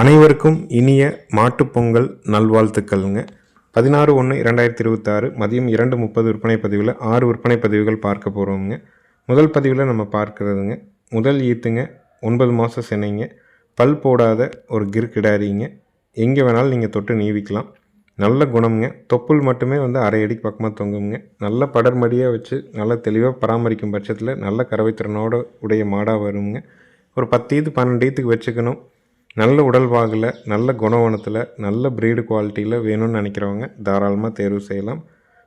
அனைவருக்கும் இனிய மாட்டுப் பொங்கல் நல்வாழ்த்துக்கள்ங்க. பதினாறு ஒன்று இரண்டாயிரத்தி இருபத்தாறு மதியம் இரண்டு முப்பது விற்பனை பதிவில் ஆறு விற்பனை பதிவுகள் பார்க்க போகிறோங்க முதல் பதிவில் நம்ம பார்க்குறதுங்க. முதல் ஈத்துங்க ஒன்பது மாதம் சென்னைங்க. பல் போடாத ஒரு கிர்கிடாரிங்க எங்கே வேணாலும் நீங்கள் தொட்டு நீவிக்கலாம். நல்ல குணம்ங்க. தொப்புள் மட்டுமே வந்து அரை அடிக்கு பக்கமாக தொங்குங்க. நல்ல படர்மடியாக வச்சு நல்ல தெளிவாக பராமரிக்கும் பட்சத்தில் நல்ல கறவைத்திறனோட உடைய மாடாக வருங்க. ஒரு பத்து ஈத்து பன்னெண்டு ஈத்துக்கு வச்சுக்கணும். நல்ல உடல் வாகில் நல்ல குணவனத்தில் நல்ல ப்ரீடு குவாலிட்டியில் வேணும்னு நினைக்கிறவங்க தாராளமாக தேர்வு செய்யலாம்.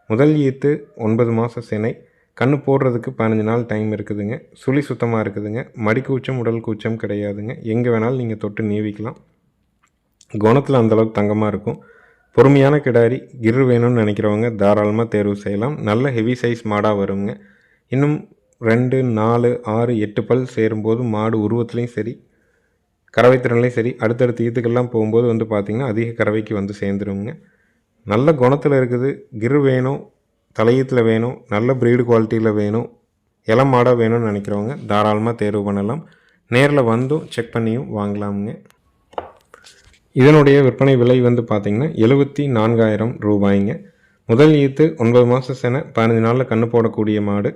முதல் ஈத்து ஒன்பது மாத சினை. கண் போடுறதுக்கு பதினஞ்சு நாள் டைம் இருக்குதுங்க. சுழி சுத்தமாக இருக்குதுங்க. மடி கூச்சம் உடல் கூச்சம் கிடையாதுங்க. எங்கே வேணாலும் நீங்கள் தொட்டு நீவிக்கலாம். குணத்தில் அந்தளவுக்கு தங்கமாக இருக்கும். பொறுமையான கிடாரி கிரு வேணும்னு நினைக்கிறவங்க தாராளமாக தேர்வு செய்யலாம். நல்ல ஹெவி சைஸ் மாடாக வருங்க. இன்னும் ரெண்டு நாலு ஆறு எட்டு பல் சேரும்போது மாடு உருவத்துலேயும் சரி கறவை திறன்லேயும் சரி அடுத்தடுத்த ஈத்துக்கெல்லாம் போகும்போது வந்து பார்த்திங்கன்னா அதிக கறவைக்கு வந்து சேர்ந்துருங்க. நல்ல குணத்தில் இருக்குது. கிரு வேணும் தலையீத்தில் வேணும் நல்ல ப்ரீடு குவாலிட்டியில் வேணும் இளம் மாடாக வேணும்னு நினைக்கிறவங்க தாராளமாக தேர்வு பண்ணலாம். நேரில் வந்தும் செக் பண்ணியும் வாங்கலாமுங்க. இதனுடைய விற்பனை விலை வந்து பார்த்திங்கன்னா எழுபத்தி நான்காயிரம் ரூபாய்ங்க. முதல் ஈத்து ஒன்பது மாதம் சென பதினஞ்சு நாளில் கண்ணு போடக்கூடிய மாடு.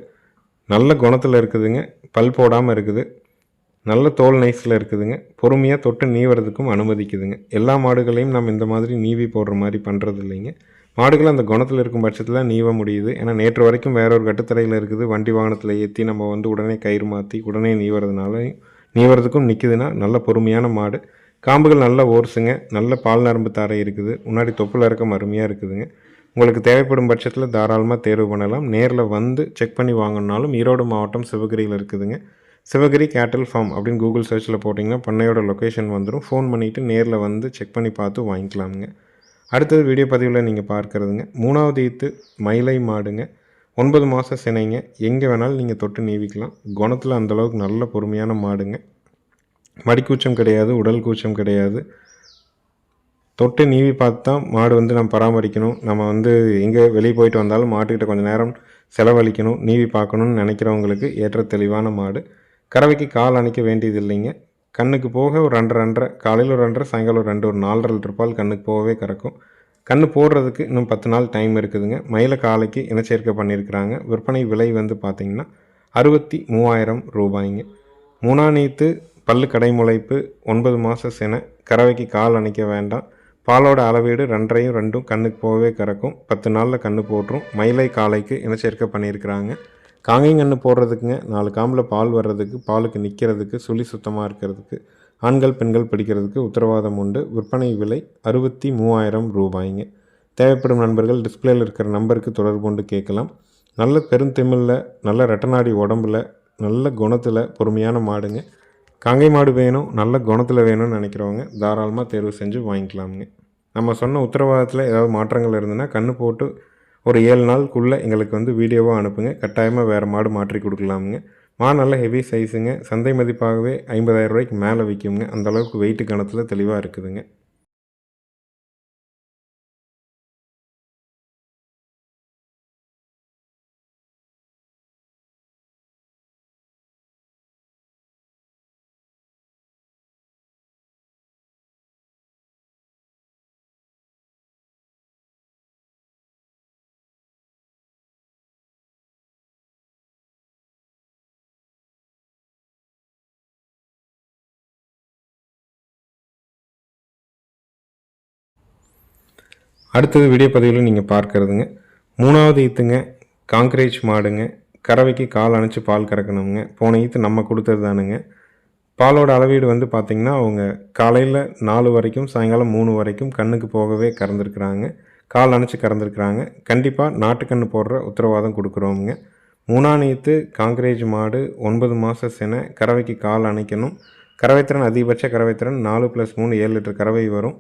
நல்ல குணத்தில் இருக்குதுங்க. பல் போடாமல் இருக்குது. நல்ல தோல் நைஸில் இருக்குதுங்க. பொறுமையாக தொட்டு நீவறதுக்கும் அனுமதிக்குதுங்க. எல்லா மாடுகளையும் நம்ம இந்த மாதிரி நீவி போடுற மாதிரி பண்ணுறது இல்லைங்க. மாடுகள் அந்த குணத்தில் இருக்கும் பட்சத்தில் நீவ முடியுது. ஏன்னா நேற்று வரைக்கும் வேற ஒரு கட்டுத்தரையில் இருக்குது. வண்டி வாகனத்தில் ஏற்றி நம்ம வந்து உடனே கயிறு மாற்றி உடனே நீவுறதுனால நீவுறதுக்கும் நிற்குதுன்னா நல்ல பொறுமையான மாடு. காம்புகள் நல்ல ஓர்ஸுங்க. நல்ல பால் நரம்பு தாரை இருக்குது. முன்னாடி தொப்புள் இறக்கம் அருமையாக இருக்குதுங்க. உங்களுக்கு தேவைப்படும் பட்சத்தில் தாராளமாக தேர்வு பண்ணலாம். நேரில் வந்து செக் பண்ணி வாங்கினாலும் ஈரோடு மாவட்டம் சிவகிரியில் இருக்குதுங்க. சிவகிரி கேட்டல் ஃபார்ம் அப்படின்னு கூகுள் சர்ச்சில் போட்டிங்கன்னா பண்ணையோட லொக்கேஷன் வந்துடும் ஃபோன் பண்ணிவிட்டு நேரில் வந்து செக் பண்ணி பார்த்து வாங்கிக்கலாமுங்க. அடுத்தது வீடியோ பதிவில் நீங்கள் பார்க்குறதுங்க. மூணாவது ஈத்து மயிலை மாடுங்க. ஒன்பது மாத சினைங்க. எங்கே வேணாலும் நீங்கள் தொட்டு நீவிக்கலாம். குணத்தில் அந்தளவுக்கு நல்ல பொறுமையான மாடுங்க. மடிக்கூச்சம் கிடையாது உடல் கூச்சம் கிடையாது. தொட்டு நீவி பார்த்து தான் மாடு வந்து நம்ம பராமரிக்கணும். நம்ம வந்து எங்கே வெளியே போயிட்டு வந்தாலும் மாட்டுக்கிட்ட கொஞ்சம் நேரம் செலவழிக்கணும். நீவி பார்க்கணுன்னு நினைக்கிறவங்களுக்கு ஏற்ற தெளிவான மாடு. கறவைக்கு கால் அணைக்க வேண்டியது இல்லைங்க கண்ணுக்கு போக ஒரு ரெண்டு ரெண்டரை காலையில் ஒரு ரெண்டரை சாயங்காலம் ஒரு ரெண்டு ஒரு நாலரை லிட்டர் பால் கண்ணுக்கு போகவே கறக்கும். கண்ணு போடுறதுக்கு இன்னும் பத்து நாள் டைம் இருக்குதுங்க. மயில காலைக்கு இனச்சேர்க்கை பண்ணியிருக்கிறாங்க. விற்பனை விலை வந்து பார்த்திங்கன்னா அறுபத்தி மூவாயிரம் ரூபாய்ங்க. மூணாநீத்து பல்லு கடைமுளைப்பு ஒன்பது மாத சென கறவைக்கு கால் அணைக்க வேண்டாம். பாலோட அளவீடு ரெண்டரையும் ரெண்டும் கண்ணுக்கு போகவே கறக்கும். பத்து நாளில் கண்ணு போட்டுரும். மயிலை காலைக்கு இனச்சேர்க்கை பண்ணியிருக்கிறாங்க. காங்கைங்கன்று போடுறதுக்குங்க நாலு காம்பில் பால் வர்றதுக்கு பாலுக்கு நிற்கிறதுக்கு சுழி சுத்தமாக இருக்கிறதுக்கு ஆண்கள் பெண்கள் படிக்கிறதுக்கு உத்தரவாதம் உண்டு. விற்பனை விலை அறுபத்தி மூவாயிரம் ரூபாய்ங்க. தேவைப்படும் நண்பர்கள் டிஸ்பிளேயில் இருக்கிற நம்பருக்கு தொடர்பு கொண்டு கேட்கலாம். நல்ல பெருந்தெமிழில் நல்ல ரெட்டநாடி உடம்பில் நல்ல குணத்தில் பொறுமையான மாடுங்க. காங்கை மாடு வேணும் நல்ல குணத்தில் வேணும்னு நினைக்கிறவங்க தாராளமாக தேர்வு செஞ்சு வாங்கிக்கலாமுங்க. நம்ம சொன்ன உத்தரவாதத்தில் ஏதாவது மாற்றங்கள் இருந்ததுன்னா கன்று போட்டு ஒரு ஏழு நாளுக்குள்ளே எங்களுக்கு வந்து வீடியோவாக அனுப்புங்க. கட்டாயமாக வேறு மாடு மாற்றி கொடுக்கலாமுங்க. மா நல்ல ஹெவி சைஸுங்க சந்தை மதிப்பாகவே ஐம்பதாயிரம் ரூபாய்க்கு மேலே விற்குங்க அந்தளவுக்கு வெயிட்டு கணத்தில் தெளிவாக இருக்குதுங்க. அடுத்தது வீடியோ பதிவில் நீங்கள் பார்க்குறதுங்க. மூணாவது ஈத்துங்க காங்கிரேஜ் மாடுங்க. கறவைக்கு கால் அணைச்சி பால் கறக்கணுங்க. போன ஈத்து நம்ம கொடுத்தது தானுங்க. பாலோட அளவீடு வந்து பார்த்திங்கன்னா அவங்க காலையில் நாலு வரைக்கும் சாயங்காலம் மூணு வரைக்கும் கண்ணுக்கு போகவே கறந்துருக்குறாங்க. கால் அணைச்சி கறந்துருக்குறாங்க. கண்டிப்பாக நாட்டுக்கண்ணு போடுற உத்தரவாதம் கொடுக்குறோமுங்க. மூணாம் ஈத்து காங்கிரேஜ் மாடு ஒன்பது மாத சென கறவைக்கு கால் அணைக்கணும். கறவைத்திறன் அதிகபட்ச கறவைத்திறன் நாலு ப்ளஸ் மூணு ஏழு லிட்டர் கறவை வரும்.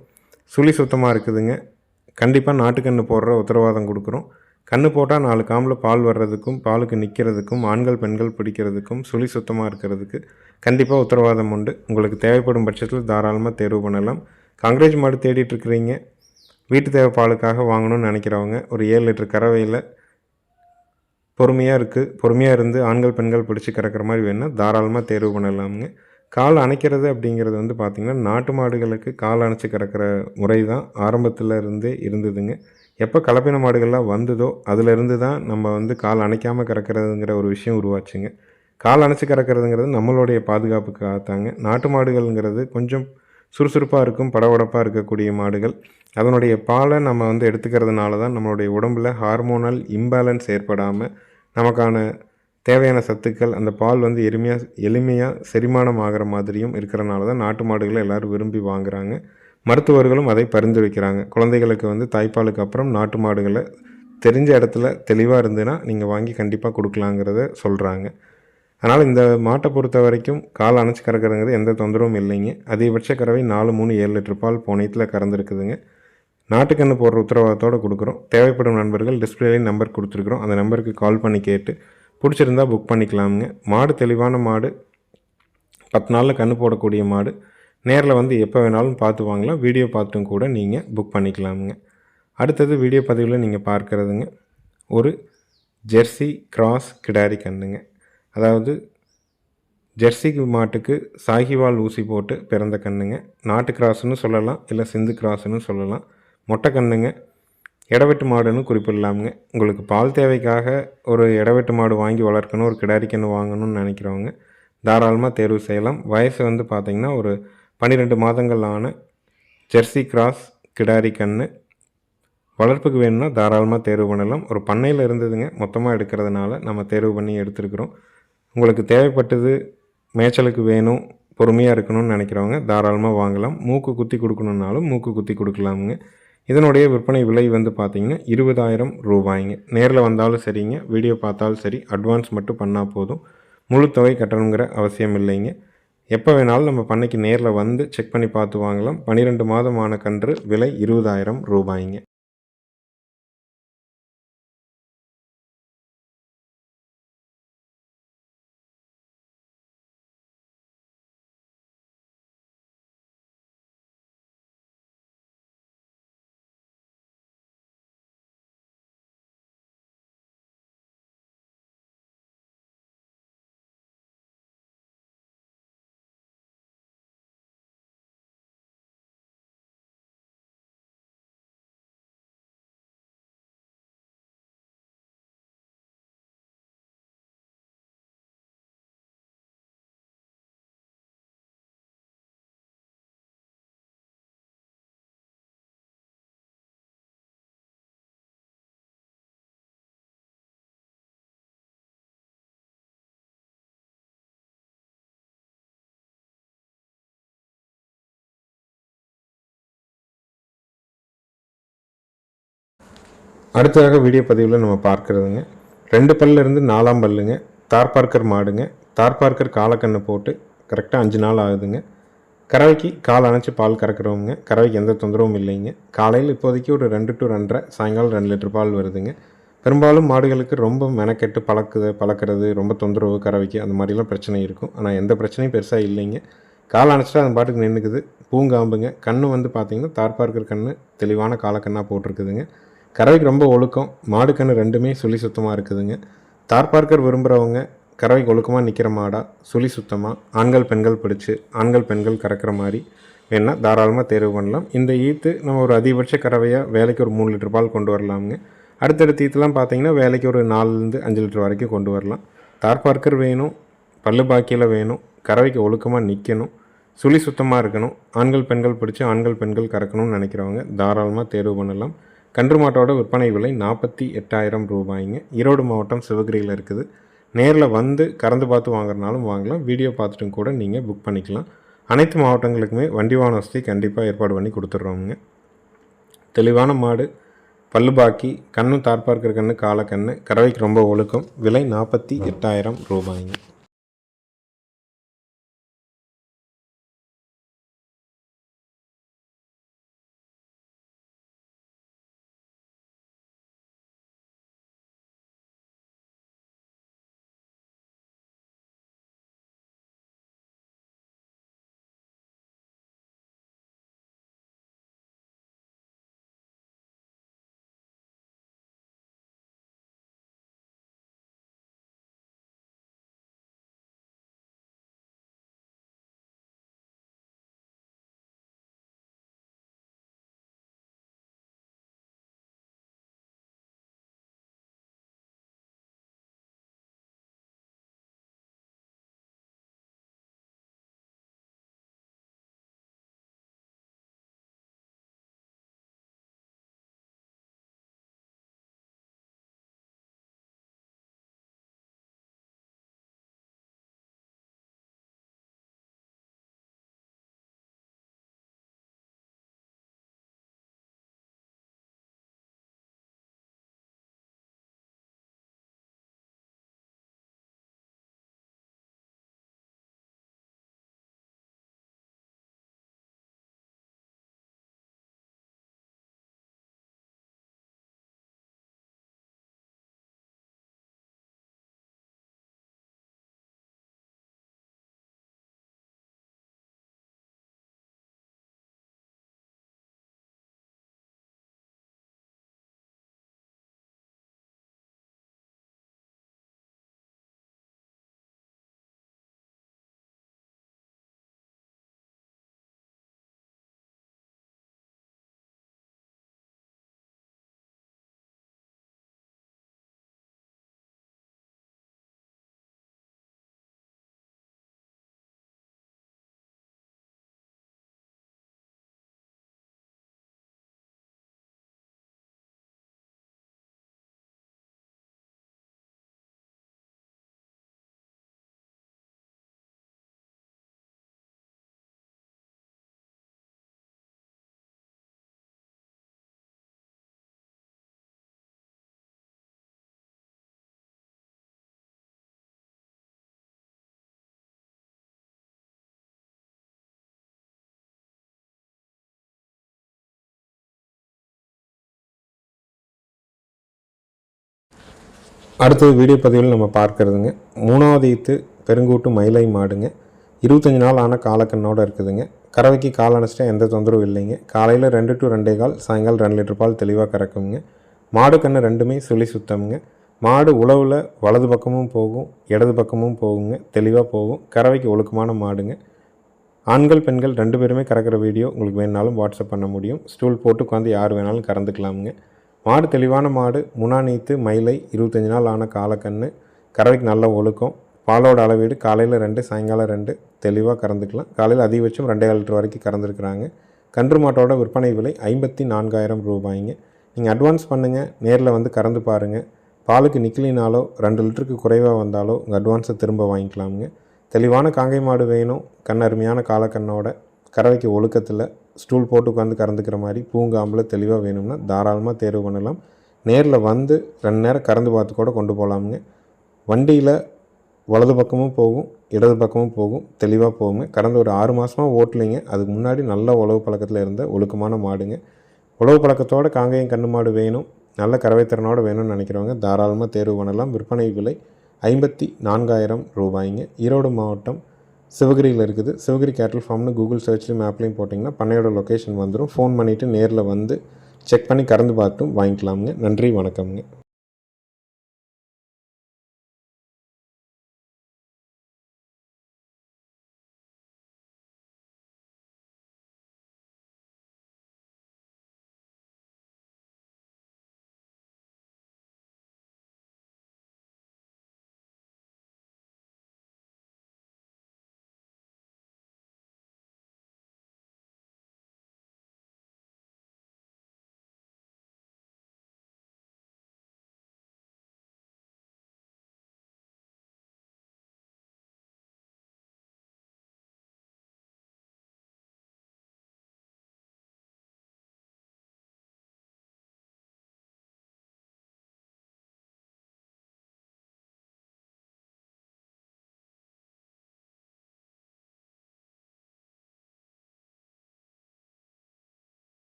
சுழி சுத்தமாக இருக்குதுங்க. கண்டிப்பாக நாட்டுக்கன்று போடுற உத்தரவாதம் கொடுக்குறோம். கன்று போட்டால் நாலு காமில் பால் வர்றதுக்கும் பாலுக்கு நிற்கிறதுக்கும் ஆண்கள் பெண்கள் பிடிக்கிறதுக்கும் சுழி சுத்தமாக இருக்கிறதுக்கு கண்டிப்பாக உத்தரவாதம் உண்டு. உங்களுக்கு தேவைப்படும் பட்சத்தில் தாராளமாக தேர்வு பண்ணலாம். காங்கிரேஜ் மாடு தேடிட்டு இருக்கிறீங்க. வீட்டு தேவை பாலுக்காக வாங்கணும்னு நினைக்கிறவங்க ஒரு ஏழு லிட்டர் கறவையில் பொறுமையாக இருக்குது பொறுமையாக இருந்து ஆண்கள் பெண்கள் பிடிச்சி கறக்கிற மாதிரி வேணுன்னா தாராளமாக தேர்வு பண்ணலாமுங்க. கால் அணைக்கிறது அப்படிங்கிறது வந்து பார்த்திங்கன்னா நாட்டு மாடுகளுக்கு கால் அணைச்சி கறக்கிற முறை தான் ஆரம்பத்தில் இருந்தே இருந்ததுங்க. எப்போ கலப்பின மாடுகள்லாம் வந்ததோ அதிலிருந்து தான் நம்ம வந்து கால் அணைக்காமல் கறக்கிறதுங்கிற ஒரு விஷயம் உருவாச்சுங்க. கால் அணைச்சி கறக்கிறதுங்கிறது நம்மளுடைய பாதுகாப்புக்காகத்தாங்க. நாட்டு மாடுகள்ங்கிறது கொஞ்சம் சுறுசுறுப்பாக இருக்கும் படபடப்பாக இருக்கக்கூடிய மாடுகள். அதனுடைய பாலை நம்ம வந்து எடுத்துக்கிறதுனால தான் நம்மளுடைய உடம்பில் ஹார்மோனல் இம்பேலன்ஸ் ஏற்படாமல் நமக்கான தேவையான சத்துக்கள் அந்த பால் வந்து எளிமையாக எளிமையாக செரிமானம் ஆகிற மாதிரியும் இருக்கிறனால தான் நாட்டு மாடுகளை எல்லோரும் விரும்பி வாங்குகிறாங்க மருத்துவர்களும் அதை பரிந்துரைக்கிறாங்க குழந்தைகளுக்கு வந்து தாய்ப்பாலுக்கு அப்புறம் நாட்டு மாடுகளை தெரிஞ்ச இடத்துல தெளிவாக இருந்ததுன்னா நீங்கள் வாங்கி கண்டிப்பாக கொடுக்கலாங்கிறத சொல்கிறாங்க அதனால் இந்த மாட்டை பொறுத்த வரைக்கும் கால் அணைச்சி கறக்கிறதுங்கிறது எந்த தொந்தரவும் இல்லைங்க. அதிகபட்ச கறவை நாலு மூணு ஏழு லிட்டர் பால் போனயத்தில் கறந்துருக்குதுங்க. நாட்டுக்கன்று போடுற உத்தரவாதத்தோடு கொடுக்குறோம். தேவைப்படும் நண்பர்கள் டிஸ்பிளேலையும் நம்பர் கொடுத்துருக்குறோம். அந்த நம்பருக்கு கால் பண்ணி கேட்டு பிடிச்சிருந்தா புக் பண்ணிக்கலாமுங்க. மாடு தெளிவான மாடு. பத்து நாளில் கன்று போடக்கூடிய மாடு. நேரில் வந்து எப்போ வேணாலும் பார்த்து வாங்கலாம். வீடியோ பார்த்தும் கூட நீங்கள் புக் பண்ணிக்கலாமுங்க. அடுத்தது வீடியோ பதிவில் நீங்கள் பார்க்குறதுங்க. ஒரு ஜெர்சி கிராஸ் கிடாரி கன்றுங்க. அதாவது ஜெர்சி மாட்டுக்கு சாகிவால் ஊசி போட்டு பிறந்த கண்ணுங்க நாட்டு கிராஸ்னு சொல்லலாம். இல்லை சிந்து கிராஸ்னு சொல்லலாம். மொட்டை கண்ணுங்க இடவெட்டு மாடுன்னு குறிப்பிடலாமுங்க. உங்களுக்கு பால் தேவைக்காக ஒரு இடவெட்டு மாடு வாங்கி வளர்க்கணும் ஒரு கிடாரி கன்று வாங்கணும்னு நினைக்கிறவங்க தாராளமாக தேர்வு செய்யலாம். வயசு வந்து பார்த்திங்கன்னா ஒரு பன்னிரெண்டு மாதங்கள் ஆன ஜெர்சி கிராஸ் கிடாரி கன்று. வளர்ப்புக்கு வேணும்னா தாராளமாக தேர்வு பண்ணலாம். ஒரு பண்ணையில் இருந்ததுங்க மொத்தமாக எடுக்கிறதுனால நம்ம தேர்வு பண்ணி எடுத்துருக்குறோம். உங்களுக்கு தேவைப்பட்டது மேய்ச்சலுக்கு வேணும் பொறுமையாக இருக்கணும்னு நினைக்கிறவங்க தாராளமாக வாங்கலாம். மூக்கு குத்தி கொடுக்கணுன்னாலும் மூக்கு குத்தி கொடுக்கலாமுங்க. இதனுடைய விற்பனை விலை வந்து பார்த்திங்கன்னா இருபதாயிரம் ரூபாய்ங்க. நேரில் வந்தாலும் சரிங்க. வீடியோ பார்த்தாலும் சரி. அட்வான்ஸ் மட்டும் பண்ணால் போதும். முழு தொகை கட்டணுங்கிற அவசியம் இல்லைங்க. எப்போ வேணாலும் நம்ம பண்ணைக்கு நேரில் வந்து செக் பண்ணி பார்த்து வாங்கலாம். பன்னிரெண்டு மாதமான கன்று விலை இருபதாயிரம் ரூபாய்ங்க. அடுத்ததாக வீடியோ பதிவில் நம்ம பார்க்குறதுங்க. ரெண்டு பல்லிருந்து நாலாம் பல்லுங்க. தார்பார்க்கர் மாடுங்க. தார்பார்க்கர் காலக்கண்ணை போட்டு கரெக்டாக அஞ்சு நாள் ஆகுதுங்க. கறவைக்கு கால் அணைச்சி பால் கறக்கிறவங்க கறவைக்கு எந்த தொந்தரவும் இல்லைங்க. காலையில் இப்போதைக்கு ஒரு ரெண்டு டு ரெண்டரை சாயங்காலம் ரெண்டு லிட்டர் பால் வருதுங்க. பெரும்பாலும் மாடுகளுக்கு ரொம்ப மெனக்கெட்டு பழக்குது பழக்கிறது ரொம்ப தொந்தரவு கறவைக்கு அந்த மாதிரிலாம் பிரச்சனை இருக்கும். ஆனால் எந்த பிரச்சனையும் பெருசாக இல்லைங்க. கால் அணைச்சிட்டு அந்த பாட்டுக்கு நின்றுக்குது பூங்காம்புங்க. கண்ணு வந்து பார்த்திங்கன்னா தார்பார்க்கர் கண்ணு தெளிவான காலக்கண்ணாக போட்டிருக்குதுங்க. கறவைக்கு ரொம்ப ஒழுக்கம். மாடு கன்று ரெண்டுமே சுழி சுத்தமாக இருக்குதுங்க. தார்பார்க்கர் விரும்புகிறவங்க கறவைக்கு ஒழுக்கமாக நிற்கிற மாடாக சுழி சுத்தமாக ஆண்கள் பெண்கள் பிடிச்சி ஆண்கள் பெண்கள் கறக்கிற மாதிரி வேணால் தாராளமாக தேர்வு பண்ணலாம். இந்த ஈத்து நம்ம ஒரு அதிகபட்ச கறவையாக வேலைக்கு ஒரு மூணு லிட்டர் பால் கொண்டு வரலாமுங்க. அடுத்தடுத்த ஈத்துலாம் பார்த்தீங்கன்னா வேலைக்கு ஒரு நாலுலேருந்து அஞ்சு லிட்டர் வரைக்கும் கொண்டு வரலாம். தார்பார்க்கர் வேணும் பல்லு பாக்கியில் வேணும் கறவைக்கு ஒழுக்கமாக நிற்கணும் சுழி சுத்தமாக இருக்கணும் ஆண்கள் பெண்கள் பிடிச்சி ஆண்கள் பெண்கள் கறக்கணும்னு நினைக்கிறவங்க தாராளமாக தேர்வு பண்ணலாம். கன்று மாட்டோட விற்பனை விலை நாற்பத்தி எட்டாயிரம் ரூபாய்ங்க. ஈரோடு மாவட்டம் சிவகிரியில் இருக்குது. நேரில் வந்து கறந்து பார்த்து வாங்குறனாலும் வாங்கலாம். வீடியோ பார்த்துட்டும் கூட நீங்கள் புக் பண்ணிக்கலாம். அனைத்து மாவட்டங்களுக்குமே வண்டி வாகன வசதி கண்டிப்பாக ஏற்பாடு பண்ணி கொடுத்துட்றோங்க தெளிவான மாடு பல்லு பாக்கி கண்ணும் தார்பார்க்கிற கண்ணு காலக்கண்ணு கறவைக்கு ரொம்ப ஒழுக்கம். விலை நாற்பத்தி எட்டாயிரம் ரூபாய்ங்க. அடுத்தது வீடியோ பதிவில் நம்ம பார்க்கறதுங்க. மூணாவது ஈத்து பெருங்கூட்டு மயிலை மாடுங்க. இருபத்தஞ்சி நாள் ஆன காலக்கண்ணோடு இருக்குதுங்க. கறவைக்கு கால் அணைச்சிட்டா எந்த தொந்தரவும் இல்லைங்க. காலையில் ரெண்டு டு ரெண்டே கால் சாயங்காலம் ரெண்டு லிட்டர் பால் தெளிவாக கறக்குங்க. மாடு கண்ணு ரெண்டுமே சுழி சுத்தமுங்க. மாடு உழவில் வலது பக்கமும் போகும் இடது பக்கமும் போகுங்க தெளிவாக போகும். கறவைக்கு ஒழுக்கமான மாடுங்க. ஆண்கள் பெண்கள் ரெண்டு பேருமே கறக்கிற வீடியோ உங்களுக்கு வேணாலும் வாட்ஸ்அப் பண்ண முடியும். ஸ்டூல் போட்டு உட்காந்து யார் வேணாலும் கறந்துக்கலாமுங்க. மாடு தெளிவான மாடு முனாநீத்து மயிலை இருபத்தஞ்சி நாள் ஆன காலக்கண்ணு கறவைக்கு நல்ல ஒழுக்கம் பாலோட அளவீடு காலையில் ரெண்டு சாயங்காலம் ரெண்டு தெளிவாக கறந்துக்கலாம். காலையில் அதிகபட்சம் ரெண்டே லிட்டர் வரைக்கும் கறந்துருக்குறாங்க. கன்று மாட்டோட விற்பனை விலை ஐம்பத்தி நான்காயிரம் ரூபாய்ங்க. நீங்கள் அட்வான்ஸ் பண்ணுங்கள் நேரில் வந்து கறந்து பாருங்கள் பாலுக்கு நிக்கலினாலோ ரெண்டு லிட்டருக்கு குறைவாக வந்தாலோ உங்கள் அட்வான்ஸை திரும்ப வாங்கிக்கலாமுங்க. தெளிவான காங்கை மாடு வேணும். கண் அருமையான காலக்கண்ணோட கறவைக்கு ஒழுக்கத்தில் ஸ்டூல் போட்டு உட்காந்து கறந்துக்கிற மாதிரி பூங்காம்பில் தெளிவாக வேணும்னா தாராளமாக தேர்வு பண்ணலாம். நேரில் வந்து ரெண்டு நேரம் கறந்து பார்த்து கூட கொண்டு போகலாமுங்க வண்டியில் வலது பக்கமும் போகும் இடது பக்கமும் போகும் தெளிவாக போகுங்க. கடந்த ஒரு ஆறு மாதமாக ஓட்டலைங்க. அதுக்கு முன்னாடி நல்ல உழவு பழக்கத்தில் இருந்த ஒழுக்கமான மாடுங்க. உழவு பழக்கத்தோட காங்கேயம் கண்ணு மாடு வேணும். நல்ல கறவைத்திறனோடு வேணும்னு நினைக்கிறவங்க தாராளமாக தேர்வு பண்ணலாம். விற்பனை விலை ஐம்பத்தி நான்காயிரம் ரூபாய்ங்க. ஈரோடு மாவட்டம் சிவகிரியில் இருக்குது. சிவகிரி கேட்டல் ஃபார்ம்னு கூகுள் சர்ச்லேயும் மேப்லேயும் போட்டிங்கன்னா பண்ணையோட லொக்கேஷன் வந்துடும் ஃபோன் பண்ணிவிட்டு நேரில் வந்து செக் பண்ணி கறந்து பார்த்துட்டும் வாங்கிக்கலாமுங்க. நன்றி வணக்கம்ங்க.